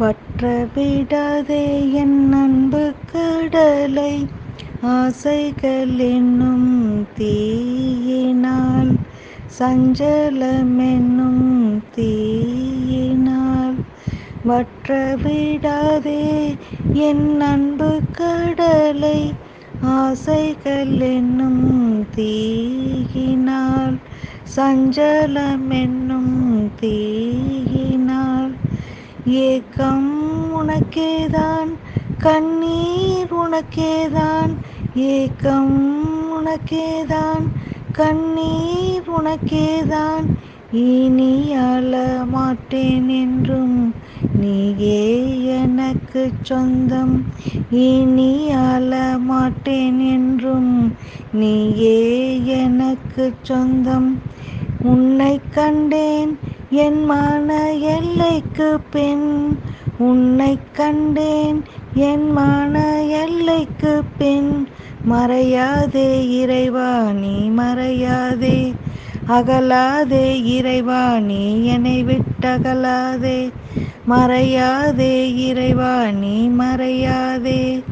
வற்ற விடாதே என் அன்பு கடலை. ஆசைகள் என்னும் தீயினால் சஞ்சலம் என்னும் தீயினால். வற்ற விடாதே என் அன்பு கடலை. ஆசைகள் என்னும் தீயினால் சஞ்சலம் என்னும் தீ ஏக்கம் உனக்கேதான் கண்ணீர் உனக்கேதான் ஏக்கம் உனக்கேதான் கண்ணீர் உனக்கேதான். இனி அழ மாட்டேன் என்றும் நீயே எனக்கு சொந்தம். இனி அழ மாட்டேன் என்றும் நீயே எனக்கு சொந்தம். உன்னை கண்டேன் என் மன எல்லைக்கு பின் உன்னை கண்டேன். என் மன எல்லைக்கு பின் மறையாதே இறைவா நீ மறையாதே. அகலாதே இறைவா நீ என்னை விட்டகலாதே. மறையாதே இறைவா நீ மறையாதே.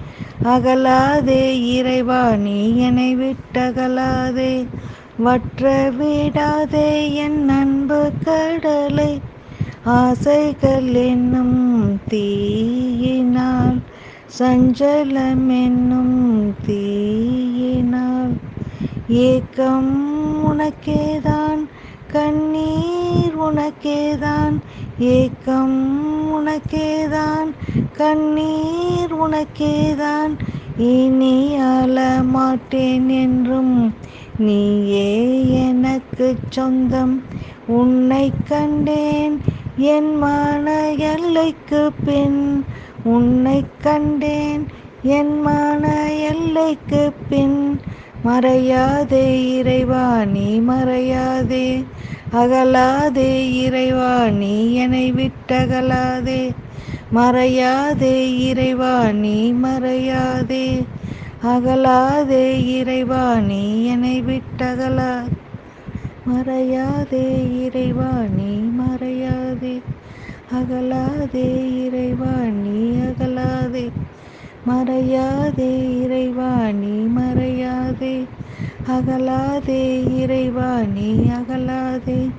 அகலாதே இறைவா நீ என்னை விட்டகலாதே. வற்ற விடாதே என் அன்பு கடலை. ஆசைகள் என்னும் தீயினால் சஞ்சலம் என்னும் தீயினால். ஏக்கம் உனக்கேதான் கண்ணீர் உனக்கேதான். ஏக்கம் உனக்கேதான் கண்ணீர் உனக்கேதான். இனி அழ மாட்டேன் என்றும் நீயே எனக்கு சொந்தம். உன்னை கண்டேன். என் மான எல்லைக்கு பின் உன்னை கண்டேன். என் மான எல்லைக்கு பின் மறையாதே இறைவா நீ மறையாதே. அகலாதே இறைவா நீ என்னை விட்டகலாதே மறையாதே இறைவா நீ மறையாதே. அகலாதே இறைவா நீ என்னை விட்டகலா. மறையாதே இறைவா நீ மறையாதே. அகலாதே இறைவா நீ அகலாதே. மறையாதே இறைவா நீ மறையாதே. அகலாதே இறைவா நீ அகலாதே.